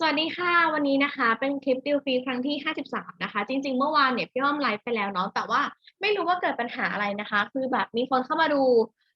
สวัสดีค่ะ วันนี้นะคะเป็นคลิปดิวฟรีครั้งที่ 53 นะคะ จริง ๆ เมื่อวานเนี่ยพี่อ้อมไลฟ์ไปแล้วเนาะแต่ว่าไม่รู้ว่าเกิดปัญหาอะไรนะคะ คือแบบมีคนเข้ามาดู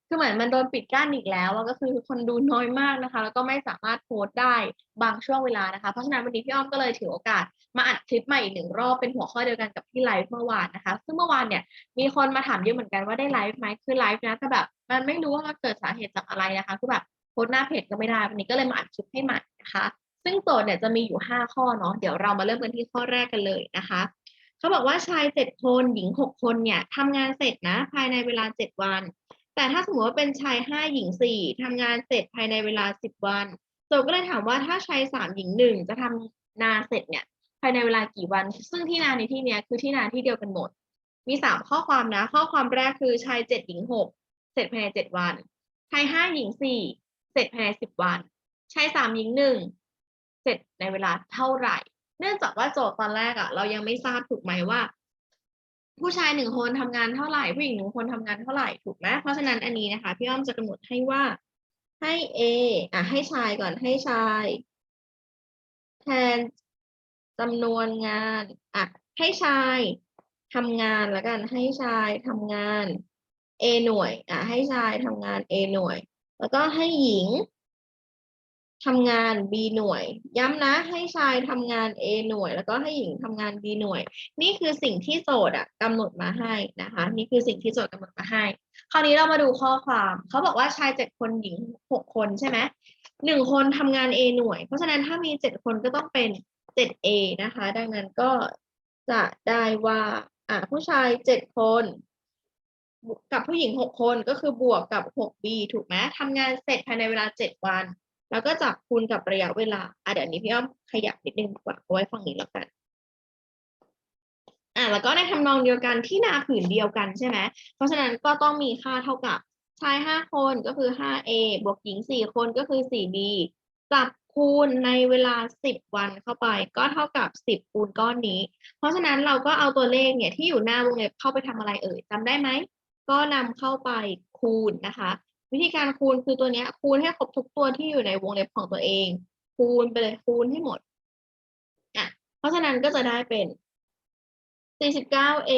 คือเหมือนมันโดนปิดกั้นอีกแล้วก็คือคนดูน้อยมากนะคะ แล้วก็ไม่สามารถโพสต์ได้บางช่วงเวลานะคะเพราะฉะนั้นวันนี้พี่อ้อมก็เลยถือโอกาสมาอัดคลิปใหม่อีกหนึ่งรอบเป็นหัวข้อเดียวกันกับที่ไลฟ์เมื่อวานนะคะ ซึ่งเมื่อวานเนี่ยมีคนมาถามเยอะเหมือนกันว่าได้ไลฟ์ไหมคือไลฟ์นะแต่แบบมันไม่รู้ว่ามันเกิดสาเหตุจากอะไรนะคะคือแบบโพสต์หน้าเพจก็ไม่ได้วันนี้ก็เลยมาอัดคลิปให้ใหม่นะคะ ซึ่งโจทย์เนี่ยจะมีอยู่ 5 ข้อเนาะเดี๋ยวเรามาเริ่มกันที่ข้อแรกกันเลยนะคะเขาบอกว่าชาย 7 คนหญิง 6 คนเนี่ยทำงานเสร็จนะภายในเวลา 7 วัน แต่ถ้าสมมติว่าเป็นชาย 5 หญิง 4ทำงานเสร็จภายในเวลา 10 วันโจทย์ก็เลยถามว่าถ้าชาย 3 หญิง 1 จะทำนาเสร็จเนี่ยภายในเวลากี่วัน ซึ่งที่นาในที่เนี้ยคือที่นาที่เดียวกันหมด มี 3 ข้อความนะ ข้อความแรกคือชาย 7 หญิง 6 เสร็จภายใน 7 วันชาย 5 หญิง 4 เสร็จภายใน 10 วันชาย 3 หญิง 1 เสร็จในเวลาเท่าไหร่ เนื่องจากว่าโจทย์ตอนแรกอะเรายังไม่ทราบถูกไหมว่า ผู้ชายหนึ่งคนทำงานเท่าไหร่ผู้หญิงหนึ่งคนทำงานเท่าไหร่ถูกไหมเพราะฉะนั้นอันนี้นะคะพี่อ้อมจะกำหนดให้ว่าให้ A อะให้ชายก่อนให้ชาย แทนจำนวนงานอะให้ชายทำงานแล้วกันให้ชายทำงาน A หน่วยอะให้ชายทำงาน A หน่วย แล้วก็ให้หญิง ทำงาน B หน่วย ย้ำนะให้ชายทำงาน A หน่วย แล้วก็ให้หญิงทำงาน B หน่วย นี่คือสิ่งที่โจทย์อะกำหนดมาให้นะคะ นี่คือสิ่งที่โจทย์กำหนดมาให้ คราวนี้เรามาดูข้อความเขาบอกว่าชายเจ็ดคนหญิงหกคนใช่ไหมหนึ่งคนทำงาน A หน่วย เพราะฉะนั้นถ้ามีเจ็ดคนก็ต้องเป็นเจ็ด A นะคะ ดังนั้นก็จะได้ว่าอะผู้ชายเจ็ดคนกับผู้หญิงหกคนก็คือบวกกับหก B ถูกไหมทำงานเสร็จภายในเวลาเจ็ดวัน แล้วก็จับคูณกับระยะเวลาอะเดี๋ยวนี้พี่อ้อมขยับนิดนึงกว่าเอาไว้ฝั่งนี้แล้วกันอะแล้วก็ในทำนองเดียวกันที่นาผืนเดียวกันใช่ไหมเพราะฉะนั้นก็ต้องมีค่าเท่ากับชายห้าคนก็คือห้า A บวกหญิงสี่คนก็คือสี่ B จับคูณในเวลาสิบวันเข้าไป ก็เท่ากับสิบคูณก้อนนี้ เพราะฉะนั้นเราก็เอาตัวเลขเนี่ยที่อยู่หน้าวงเล็บเข้าไปทำอะไรเอ่ยจำได้ไหม ก็นำเข้าไปคูณนะคะ วิธีการคูณคือตัวเนี้ยคูณให้ครบทุกตัวที่อยู่ในวงเล็บของตัวเอง คูณไปเลยคูณให้หมดอะเพราะฉะนั้นก็จะได้เป็น 49a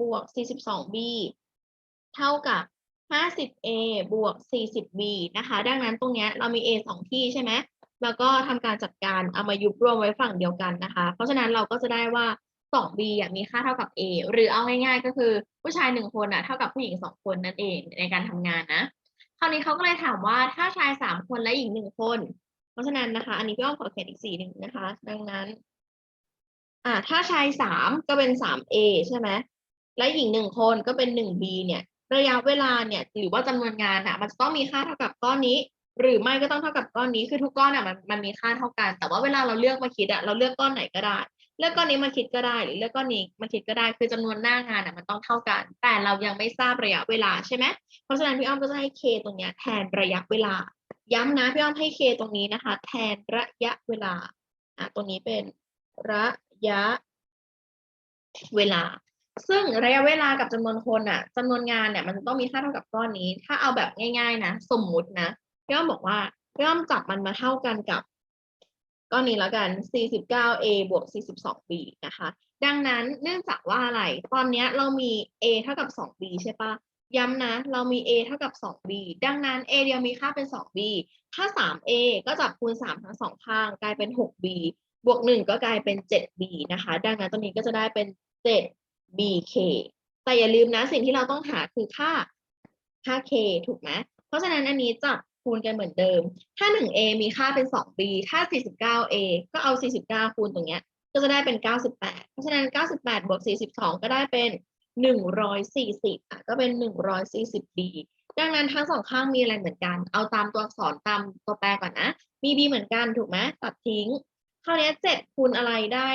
บวก 42b เท่ากับ 50a บวก 40b นะคะ ดังนั้นตรงเนี้ยเรามี a สองที่ใช่ไหมแล้วก็ทำการจัดการเอามายุบรวมไว้ฝั่งเดียวกันนะคะ เพราะฉะนั้นเราก็จะได้ว่า 2b มีค่าเท่ากับ a หรือเอาง่ายๆ ก็คือผู้ชายหนึ่งคนอะเท่ากับผู้หญิงสองคนนั่นเองในการทำงานนะ คราวนี้เขาก็เลยถามว่าถ้าชายสามคนและหญิงหนึ่งคน เพราะฉะนั้นนะคะ อันนี้พี่อ้อมขอเขียนอีกสีหนึ่งนะคะ ดังนั้น อ่า ถ้าชายสามก็เป็นสาม A ใช่ไหมและหญิงหนึ่งคนก็เป็นหนึ่ง B เนี่ย ระยะเวลาเนี่ย หรือว่าจำนวนงานอะ มันจะต้องมีค่าเท่ากับก้อนนี้ หรือไม่ก็ต้องเท่ากับก้อนนี้คือทุกก้อนอะมันมันมีค่าเท่ากัน แต่ว่าเวลาเราเลือกมาคิดอะเราเลือกก้อนไหนก็ได้ เลือกก้อนนี้มาคิดก็ได้หรือเลือกก้อนนี้มาคิดก็ได้คือจำนวนหน้างานอะมันต้องเท่ากัน แต่เรายังไม่ทราบระยะเวลาใช่ไหมเพราะฉะนั้นพี่อ้อมก็จะให้ k ตรงเนี้ยแทนระยะเวลา ย้ำนะพี่อ้อมให้ k ตรงนี้นะคะ แทนระยะเวลาอะตรงนี้เป็นระยะเวลา ซึ่งระยะเวลากับจำนวนคนอะจำนวนงานเนี่ยมันจะต้องมีค่าเท่ากับก้อนนี้ ถ้าเอาแบบง่าย ๆ นะ สมมุตินะพี่อ้อมบอกว่าพี่อ้อมจับมันมาเท่ากันกับ ก้อนนี้แล้วกัน 49a บวก 42b นะคะ ดังนั้นเนื่องจากว่าอะไร ตอนนี้เรามี a เท่ากับ 2b ใช่ปะย้ำนะ เรามี a เท่ากับ 2b ดังนั้น a เดียวมีค่าเป็น 2b ถ้า 3a ก็จับคูณ 3 ทั้งสองข้าง กลายเป็น 6b บวก 1 ก็กลายเป็น 7b นะคะ ดังนั้นตรงนี้ก็จะได้เป็น 7bk แต่อย่าลืมนะ สิ่งที่เราต้องหาคือค่าค่า k ถูกไหม เพราะฉะนั้นอันนี้จับ คูณกันเหมือนเดิม ถ้า 1a มีค่าเป็น 2b ถ้า 49a ก็เอา 49 คูณตรงเนี้ยก็จะได้เป็น 98 เพราะฉะนั้น 98 บวก 42 ก็ได้เป็น 140 อะ ก็เป็น 140b ดังนั้นทั้งสองข้างมีอะไรเหมือนกัน เอาตามตัวอักษรตามตัวแปรก่อนนะ มี b เหมือนกันถูกไหมตัดทิ้ง คราวนี้ 7 คูณอะไรได้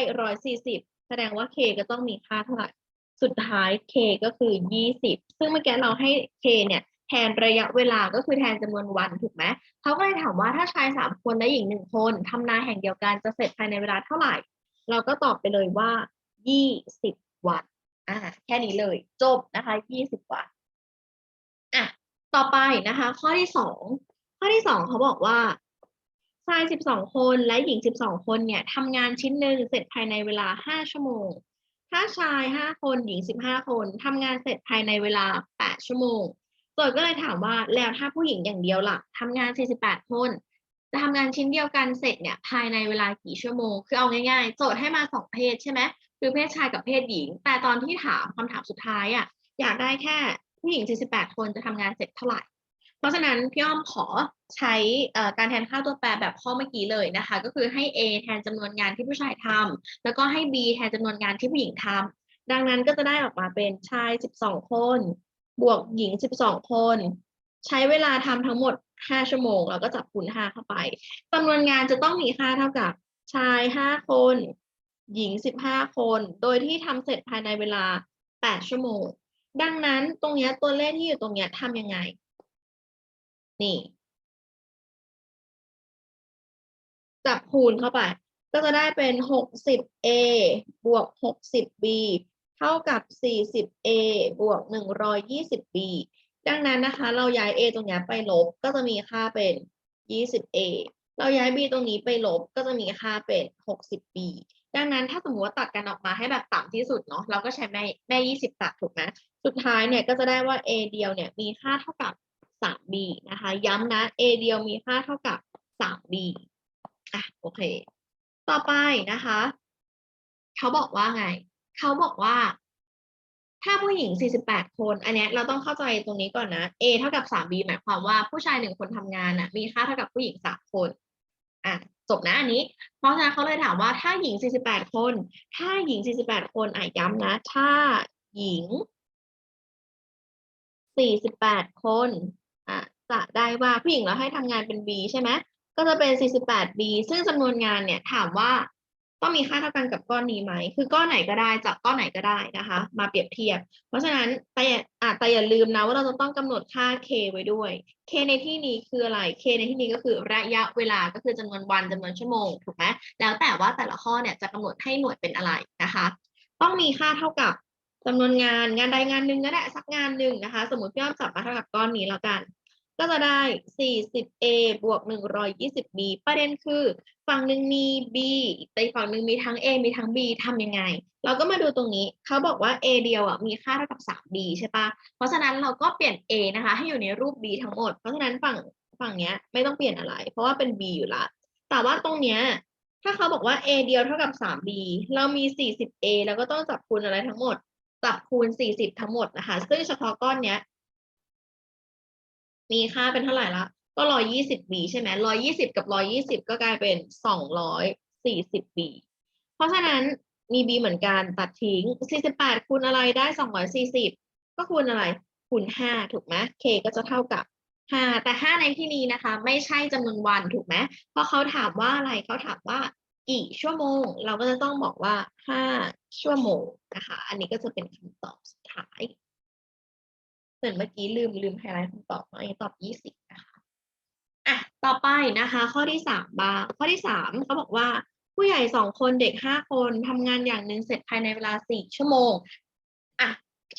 140 แสดงว่า k ก็ต้องมีค่าเท่าไหร่ สุดท้าย k ก็คือ 20 ซึ่งเมื่อกี้เราให้ k เนี่ย แทนระยะเวลาก็คือแทนจำนวนวันถูกไหมเขาก็เลยถามว่าถ้าชายสามคนและหญิงหนึ่งคนทำนาแห่งเดียวกันจะเสร็จภายในเวลาเท่าไหร่ เราก็ตอบไปเลยว่า20วันอ่าแค่นี้เลยจบนะคะ20วันอะต่อไปนะคะ ข้อที่สองข้อที่สองเขาบอกว่าสาย12คนและหญิง12คนเนี่ยทำงานชิ้นหนึ่งเสร็จภายในเวลา5ชั่วโมงถ้าชาย5คนหญิง15คนทำงานเสร็จภายในเวลา8ชั่วโมง โจทย์ก็เลยถามว่าแล้วถ้าผู้หญิงอย่างเดียวล่ะทำงาน 48 คนจะทำงานชิ้นเดียวกันเสร็จเนี่ยภายในเวลากี่ชั่วโมง คือเอาง่ายๆ โจทย์ให้มาสองเพศใช่ไหมคือเพศชายกับเพศหญิง แต่ตอนที่ถามคำถามสุดท้ายอะอยากได้แค่ผู้หญิง 48 คนจะทำงานเสร็จเท่าไหร่ เพราะฉะนั้นพี่อ้อมขอใช้การแทนค่าตัวแปรแบบข้อเมื่อกี้เลยนะคะ ก็คือให้ A แทนจำนวนงานที่ผู้ชายทำแล้วก็ให้ B แทนจำนวนงานที่ผู้หญิงทำดังนั้นก็จะได้ออกมาเป็นชาย 12 คน บวกหญิง 12 คน ใช้เวลาทำทั้งหมด 5 ชั่วโมงแล้วก็จับคูณ 5 เข้าไปจำนวนงานจะต้องมีค่าเท่ากับชาย 5 คน หญิง 15 คน โดยที่ทำเสร็จภายในเวลา 8 ชั่วโมง ดังนั้นตรงเนี้ยตัวเลขที่อยู่ตรงเนี้ยทำยังไง นี่ จับคูณเข้าไป ก็จะได้เป็น 60a บวก 60b เท่ากับ 40a บวก 120b ดังนั้นนะคะเราย้าย a ตรงนี้ไปลบก็จะมีค่าเป็น 20a เราย้าย b ตรงนี้ไปลบก็จะมีค่าเป็น 60b ดังนั้นถ้าสมมติว่าตัดกันออกมาให้แบบต่ำที่สุดเนาะเราก็ใช้แม่แม่ 20 ตัดถูกไหมสุดท้ายเนี่ยก็จะได้ว่า a เดียวเนี่ยมีค่าเท่ากับ 3b นะคะ ย้ำนะ a เดียวมีค่าเท่ากับ 3b อะโอเค ต่อไปนะคะ เขาบอกว่าไง เขาบอกว่า ถ้าผู้หญิง 48 คน อันเนี้ยเราต้องเข้าใจตรงนี้ก่อนนะ A เท่ากับ 3B หมายความว่าผู้ชายหนึ่งคนทำงานน่ะ มีค่าเท่ากับผู้หญิง 3 คน อะจบนะอันนี้ เพราะฉะนั้นเขาเลยถามว่าถ้าหญิง 48 คน ถ้าหญิง 48 คนอะย้ำนะ ถ้าหญิง 48 คนอะจะได้ว่าผู้หญิงเราให้ทำงานเป็น B ใช่ไหมก็จะเป็น 48b ซึ่งจำนวนงานเนี่ยถามว่า ต้องมีค่าเท่ากันกับก้อนนี้ไหม คือก้อนไหนก็ได้จากก้อนไหนก็ได้นะคะ มาเปรียบเทียบ เพราะฉะนั้นแต่อย่าอะแต่อย่าลืมนะว่าเราจะต้องกำหนดค่า k ไว้ด้วย k ในที่นี้คืออะไร k ในที่นี้ก็คือระยะเวลาก็คือจำนวนวันจำนวนชั่วโมงถูกไหมแล้วแต่ว่าแต่ละข้อเนี่ยจะกำหนดให้หน่วยเป็นอะไรนะคะ ต้องมีค่าเท่ากับจำนวนงานงานใดงานหนึ่งก็ได้สักงานหนึ่งนะคะ สมมติพี่อ้อมจับมาเท่ากับก้อนนี้แล้วกัน ก็จะได้ 40a บวก 120b ประเด็นคือ ฝั่งหนึ่งมี b แต่อีกฝั่งหนึ่งมีทั้ง a มีทั้ง b ทำยังไง เราก็มาดูตรงนี้ เขาบอกว่า a เดียวอะมีค่าเท่ากับ 3b ใช่ปะเพราะฉะนั้นเราก็เปลี่ยน a นะคะ ให้อยู่ในรูป b ทั้งหมด เพราะฉะนั้นฝั่งฝั่งเนี้ยไม่ต้องเปลี่ยนอะไร เพราะว่าเป็น b อยู่ละ แต่ว่าตรงเนี้ยถ้าเขาบอกว่า a เดียวเท่ากับ 3b เรามี 40a แล้วก็ต้องจับคูณอะไรทั้งหมด จับคูณ 40 ทั้งหมดนะคะ ซึ่งเฉพาะก้อนเนี้ย มีค่าเป็นเท่าไหร่ละ ก็ร้อยยี่สิบ b ใช่ไหมร้อยยี่สิบกับร้อยยี่สิบก็กลายเป็นสองร้อยสี่สิบ b เพราะฉะนั้นมี b เหมือนกันตัดทิ้งสี่สิบแปดคูณอะไรได้สองร้อยสี่สิบก็คูณอะไรคูณห้าถูกไหม k ก็จะเท่ากับห้าแต่ห้าในที่นี้นะคะ ไม่ใช่จำนวนวันถูกไหมเพราะเขาถามว่าอะไรเขาถามว่ากี่ชั่วโมง เราก็จะต้องบอกว่าห้าชั่วโมงนะคะ อันนี้ก็จะเป็นคำตอบสุดท้าย เหมือนเมื่อกี้ลืมลืมไฮไลท์คำตอบเนาะอันนี้ตอบยี่สิบนะคะอะต่อไปนะคะ ข้อที่สามบ้างข้อที่สามเขาบอกว่าผู้ใหญ่สองคนเด็กห้าคนทำงานอย่างหนึ่งเสร็จภายในเวลาสี่ชั่วโมงอะ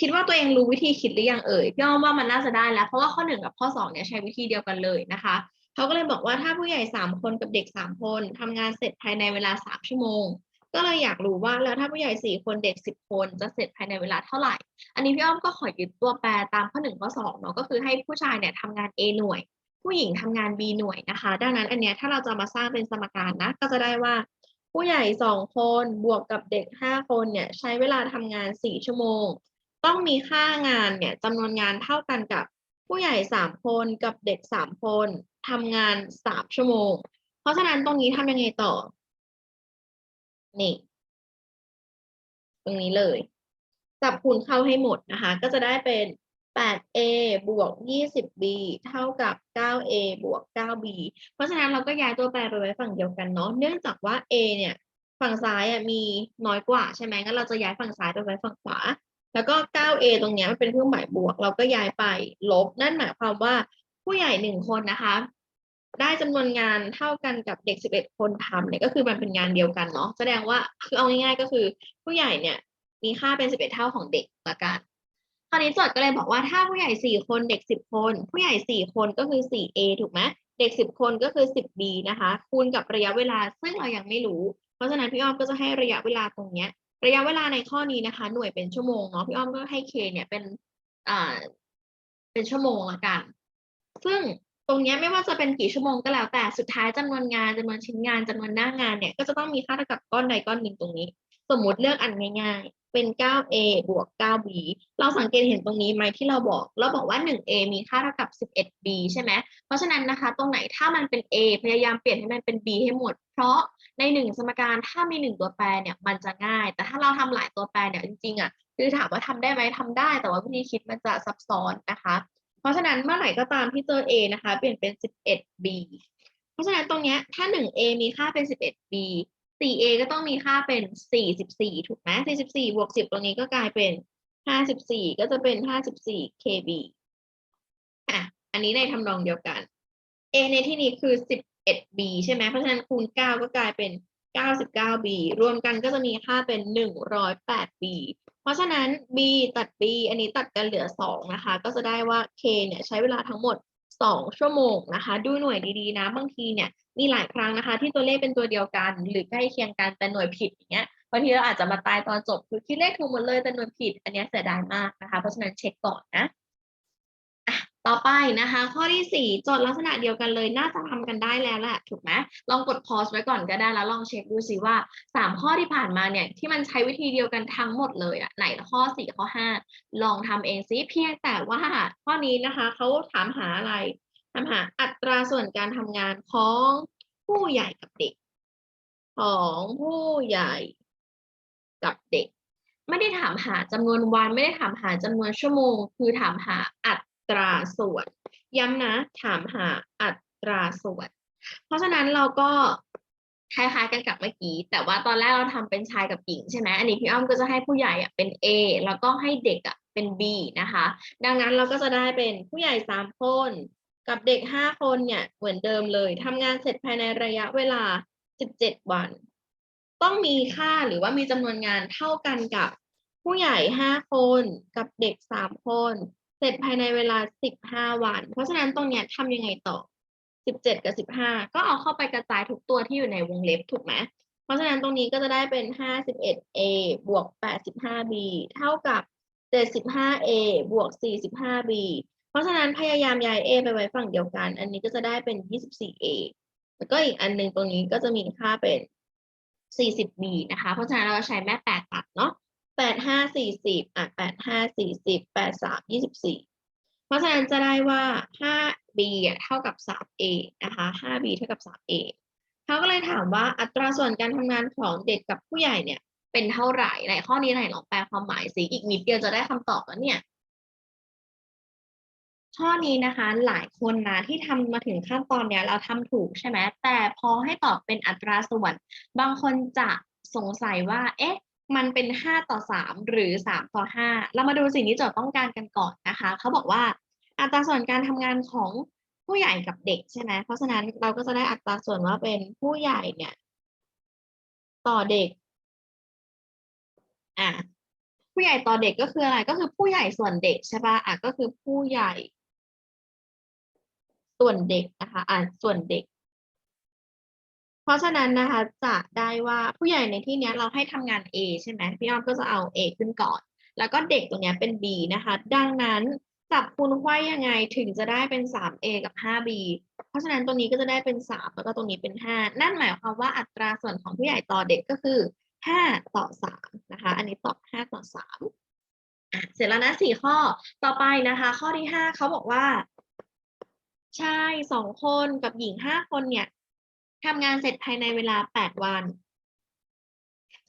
คิดว่าตัวเองรู้วิธีคิดหรือยังเอ่ยพี่อ้อมว่ามันน่าจะได้แล้ว เพราะว่าข้อหนึ่งกับข้อสองเนี่ยใช้วิธีเดียวกันเลยนะคะเขาก็เลยบอกว่าถ้าผู้ใหญ่สามคนกับเด็กสามคนทำงานเสร็จภายในเวลาสามชั่วโมง ก็เลยอยากรู้ว่าแล้วถ้าผู้ใหญ่สี่คนเด็กสิบคนจะเสร็จภายในเวลาเท่าไหร่ อันนี้พี่อ้อมก็ขอยึดตัวแปรตามข้อหนึ่งข้อสองเนาะก็คือให้ผู้ชายเนี่ยทำงาน A หน่วย ผู้หญิงทำงาน B หน่วยนะคะ ดังนั้นอันเนี้ยถ้าเราจะมาสร้างเป็นสมการนะ ก็จะได้ว่า ผู้ใหญ่สองคนบวกกับเด็กห้าคนเนี่ยใช้เวลาทำงานสี่ชั่วโมง ต้องมีค่างานเนี่ยจำนวนงานเท่ากันกับผู้ใหญ่สามคนกับเด็กสามคนทำงานสามชั่วโมง เพราะฉะนั้นตรงนี้ทำยังไงต่อ นี่ ตรงนี้เลย จับคูณเข้าให้หมดนะคะ ก็จะได้เป็น 8a บวก 20b เท่ากับ 9a บวก 9b เพราะฉะนั้นเราก็ย้ายตัวแปรไปไว้ฝั่งเดียวกันเนาะ เนื่องจากว่า a เนี่ย ฝั่งซ้ายมีน้อยกว่าใช่ไหมงั้นเราจะย้ายฝั่งซ้ายไปไว้ฝั่งขวา แล้วก็ 9a ตรงนี้มันเป็นเครื่องหมายบวก เราก็ย้ายไปลบ นั่นหมายความว่าผู้ใหญ่หนึ่งคนนะคะ ได้จำนวนงานเท่ากันกับเด็ก 11 คนทำเนี่ยก็คือมันเป็นงานเดียวกันเนาะแสดงว่าคือเอาง่ายๆก็คือ ผู้ใหญ่เนี่ยมีค่าเป็น 11 เท่าของเด็กละกันคราวนี้โจทย์ก็เลยบอกว่าถ้าผู้ใหญ่ 4 คนเด็ก 10 คน ผู้ใหญ่ 4 คนก็คือ 4a ถูกไหมเด็กสิบคนก็คือสิบ b นะคะ คูณกับระยะเวลาซึ่งเรายังไม่รู้ เพราะฉะนั้นพี่อ้อมก็จะให้ระยะเวลาตรงเนี้ยระยะเวลาในข้อนี้นะคะ หน่วยเป็นชั่วโมงเนาะพี่อ้อมก็ให้ k เนี่ยเป็นอ่าเป็นชั่วโมงละกัน ซึ่ง รงนี้ไม่ว่าจะเป็นกี่ชั่วโมงก็แล้วแต่สุดท้ายจำนวนงานจำนวนชิ้นงานจำนวนหน้างานเนี่ยก็จะต้องมีค่าเท่ากับก้อนใดก้อนหนึ่งตรงนี้ สมมุติเลือกอันง่าย ๆ เป็น 9a บวก 9b เราสังเกตเห็นตรงนี้ไหมที่เราบอก เราบอกว่า 1a มีค่าเท่ากับ 11b ใช่ไหมเพราะฉะนั้นนะคะ ตรงไหนถ้ามันเป็น a พยายามเปลี่ยนให้มันเป็น b ให้หมด เพราะในหนึ่งสมการถ้ามีหนึ่งตัวแปรเนี่ยมันจะง่าย แต่ถ้าเราทำหลายตัวแปรเนี่ยจริงๆอะคือถามว่าทำได้ไหมทำได้ แต่ว่าวิธีคิดมันจะซับซ้อนนะคะ เพราะฉะนั้นเมื่อไหร่ก็ตามที่เจอ a นะคะ เปลี่ยนเป็น 11b เพราะฉะนั้นตรงเนี้ยถ้า 1a มีค่าเป็น 11b 4a ก็ต้องมีค่าเป็น 44 ถูกไหม44บวก10 ตรงนี้ก็กลายเป็น 54 ก็จะเป็น 54 kb อะ อันนี้ในทำนองเดียวกัน a ในที่นี้คือ 11b ใช่ไหมเพราะฉะนั้นคูณ 9 ก็กลายเป็น 99b รวมกันก็จะมีค่าเป็น 108b เพราะฉะนั้น b ตัด b อันนี้ตัดกันเหลือ 2 นะคะ ก็จะได้ว่า k เนี่ยใช้เวลาทั้งหมด 2 ชั่วโมงนะคะ ดูหน่วยดีๆนะ บางทีเนี่ยมีหลายครั้งนะคะ ที่ตัวเลขเป็นตัวเดียวกัน หรือใกล้เคียงกันแต่หน่วยผิดอย่างเงี้ยบางทีเราอาจจะมาตายตอนจบคือคิดเลขถูกหมดเลยแต่หน่วยผิด อันนี้เสียดายมากนะคะ เพราะฉะนั้นเช็คก่อนนะ ต่อไปนะคะ ข้อที่สี่โจทย์ลักษณะเดียวกันเลย น่าจะทำกันได้แล้วแหละถูกไหมลองกดพอสไว้ก่อนก็ได้แล้วลองเช็คดูสิว่าสามข้อที่ผ่านมาเนี่ยที่มันใช้วิธีเดียวกันทั้งหมดเลยอะไหนข้อสี่ข้อห้าลองทำเองซิเพียงแต่ว่าข้อนี้นะคะเขาถามหาอะไรถามหาอัตราส่วนการทำงานของผู้ใหญ่กับเด็ก ของผู้ใหญ่กับเด็ก ไม่ได้ถามหาจำนวนวันไม่ได้ถามหาจำนวนชั่วโมง คือถามหาอั ตราส่วน ย้ำนะ ถามหาอัตราส่วน เพราะฉะนั้นเราก็คล้ายๆกันกับเมื่อกี้ แต่ว่าตอนแรกเราทำเป็นชายกับหญิงใช่ไหมอันนี้พี่อ้อมก็จะให้ผู้ใหญ่เป็น A แล้วก็ให้เด็กเป็น B นะคะ ดังนั้นเราก็จะได้เป็นผู้ใหญ่สามคน กับเด็กห้าคนเนี่ยเหมือนเดิมเลยทำงานเสร็จภายในระยะเวลาสิบเจ็ดวัน ต้องมีค่าหรือว่ามีจำนวนงานเท่ากันกับผู้ใหญ่ห้าคน กับเด็กสามคน เสร็จภายในเวลาสิบห้าวัน เพราะฉะนั้นตรงเนี้ยทำยังไงต่อสิบเจ็ดกับสิบห้าก็เอาเข้าไปกระจายทุกตัวที่อยู่ในวงเล็บถูกไหมเพราะฉะนั้นตรงนี้ก็จะได้เป็นห้าสิบเอ็ด a บวกแปดสิบห้า b เท่ากับเจ็ดสิบห้า a บวกสี่สิบห้า b เพราะฉะนั้นพยายามย้าย a ไปไว้ฝั่งเดียวกัน อันนี้ก็จะได้เป็น 24a แล้วก็อีกอันหนึ่งตรงนี้ก็จะมีค่าเป็น 40b นะคะ เพราะฉะนั้นเราใช้แม่8ตัดเนาะ 8 5 40อะ8 5 40 8 3 24เพราะฉะนั้นจะได้ว่า 5b อะเท่ากับ 3a นะคะ 5b เท่ากับ 3a เขาก็เลยถามว่าอัตราส่วนการทำงานของเด็กกับผู้ใหญ่เนี่ย เป็นเท่าไหร่ในข้อนี้ไหนลองแปลความหมายสิอีกนิดเดียวจะได้คำตอบแล้วเนี่ยข้อนี้นะคะหลายคนนะที่ทำมาถึงขั้นตอนเนี้ยเราทำถูกใช่ไหมแต่พอให้ตอบเป็นอัตราส่วน บางคนจะสงสัยว่า เอ๊ะ มันเป็นห้าต่อสามหรือสามต่อห้าเรามาดูสิ่งที่โจทย์ต้องการกันก่อนนะคะ เขาบอกว่าอัตราส่วนการทำงานของผู้ใหญ่กับเด็กใช่ไหม เพราะฉะนั้นเราก็จะได้อัตราส่วนว่าเป็นผู้ใหญ่เนี่ย ต่อเด็ก อะผู้ใหญ่ต่อเด็กก็คืออะไร ก็คือผู้ใหญ่ส่วนเด็กใช่ปะอะก็คือผู้ใหญ่ ส่วนเด็กนะคะ อ่าส่วนเด็ก เพราะฉะนั้นนะคะจะได้ว่าผู้ใหญ่ในที่นี้เราให้ทำงาน A ใช่ไหมพี่อ้อมก็จะเอา A ขึ้นก่อน แล้วก็เด็กตรงนี้เป็น B นะคะ ดังนั้นจับคูณไขว้ยังไงถึงจะได้เป็น 3A กับ 5B เพราะฉะนั้นตรงนี้ก็จะได้เป็น 3 แล้วก็ตรงนี้เป็น 5 นั่นหมายความว่าอัตราส่วนของผู้ใหญ่ต่อเด็กก็คือ 5 ต่อ 3 นะคะ อันนี้ตอบ 5 ต่อ 3 เสร็จแล้วนะสี่ข้อ ต่อไปนะคะ ข้อที่ 5 เขาบอกว่าชายสองคนกับหญิงห้าคนเนี่ย ทำงานเสร็จภายในเวลาแปดวัน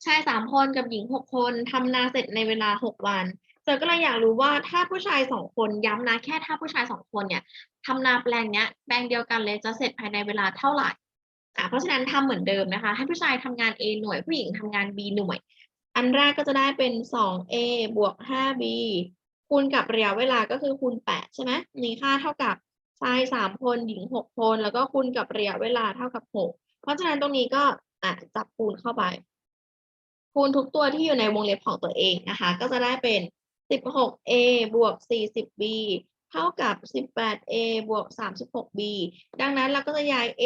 ชายสามคนกับหญิงหกคนทำนาเสร็จในเวลาหกวันเจอก็เลยอยากรู้ว่าถ้าผู้ชายสองคนย้ำนะแค่ถ้าผู้ชายสองคนเนี่ยทำนาแปลงเนี้ยแปลงเดียวกันเลยจะเสร็จภายในเวลาเท่าไหร่อะเพราะฉะนั้นทำเหมือนเดิมนะคะ ให้ผู้ชายทำงาน A หน่วยผู้หญิงทำงาน B หน่วย อันแรกก็จะได้เป็น 2A บวก 5B คูณกับระยะเวลาก็คือคูณ 8 ใช่ไหมมีค่าเท่ากับ ชาย3คนหญิง6คน แล้วก็คูณกับระยะเวลาเท่ากับ6เพราะฉะนั้นตรงนี้ก็อะจับคูณเข้าไป คูณทุกตัวที่อยู่ในวงเล็บของตัวเองนะคะ ก็จะได้เป็น 16A บวก 40B เท่ากับ 18a บวก 36b ดังนั้นเราก็จะย้าย a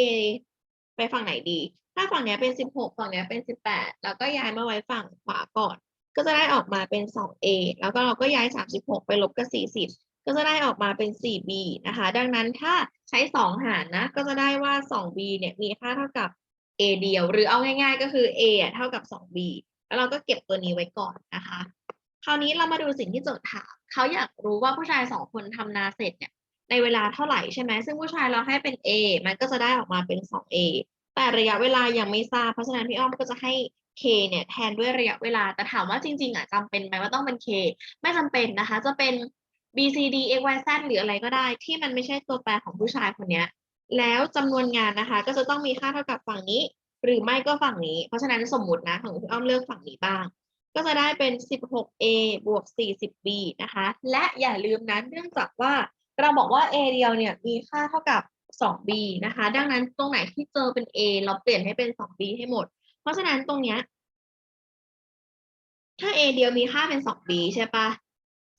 ไปฝั่งไหนดี ถ้าฝั่งนี้เป็น 16 ฝั่งนี้เป็น 18 แล้วก็ย้ายมาไว้ฝั่งขวาก่อน ก็จะได้ออกมาเป็น 2a แล้วก็เราก็ย้าย 36 ไปลบกับ 40 ก็จะได้ออกมาเป็น 4b นะคะ ดังนั้นถ้าใช้ 2 หารนะ ก็จะได้ว่า 2b เนี่ยมีค่าเท่ากับ a เดียว หรือเอาง่ายๆ ก็คือ a เท่ากับ 2b แล้วเราก็เก็บตัวนี้ไว้ก่อนนะคะ คราวนี้เรามาดูสิ่งที่โจทย์ถามเขาอยากรู้ว่าผู้ชายสองคนทำนาเสร็จเนี่ยในเวลาเท่าไหร่ใช่ไหม ซึ่งผู้ชายเราให้เป็น A มันก็จะได้ออกมาเป็น 2A แต่ระยะเวลายังไม่ทราบ เพราะฉะนั้นพี่อ้อมก็จะให้ K เนี่ยแทนด้วยระยะเวลา แต่ถามว่าจริงๆอะจำเป็นไหมว่าต้องเป็น K ไม่จำเป็นนะคะ จะเป็น B C D X Y Z หรืออะไรก็ได้ ที่มันไม่ใช่ตัวแปรของผู้ชายคนนี้แล้วจำนวนงานนะคะ ก็จะต้องมีค่าเท่ากับฝั่งนี้ หรือไม่ก็ฝั่งนี้ เพราะฉะนั้นสมมตินะของพี่อ้อมเลือกฝั่งนี้บ้าง ก็จะได้เป็น 16a บวก 40b นะคะ และอย่าลืมนะเนื่องจากว่าเราบอกว่า a เดียวเนี่ยมีค่าเท่ากับ 2b นะคะ ดังนั้นตรงไหนที่เจอเป็น a เราเปลี่ยนให้เป็น 2b ให้หมด เพราะฉะนั้นตรงเนี้ยถ้า a เดียวมีค่าเป็น 2b ใช่ปะ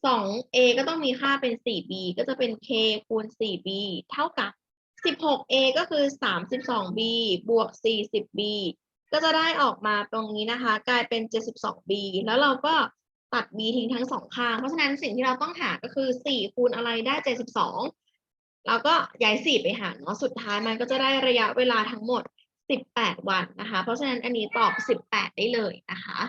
2a ก็ต้องมีค่าเป็น 4b ก็จะเป็น k คูณ 4b เท่ากับ 16a ก็คือ 32b บวก 40b ก็จะได้ออกมาตรงนี้นะคะ กลายเป็น 72b แล้วเราก็ตัด b ทิ้งทั้งสองข้าง เพราะฉะนั้นสิ่งที่เราต้องหาก็คือ4คูณอะไรได้72แล้วก็ย้าย4ไปหารเนาะสุดท้ายมันก็จะได้ระยะเวลาทั้งหมด 18 วันนะคะ เพราะฉะนั้นอันนี้ตอบ 18 ได้เลยนะคะ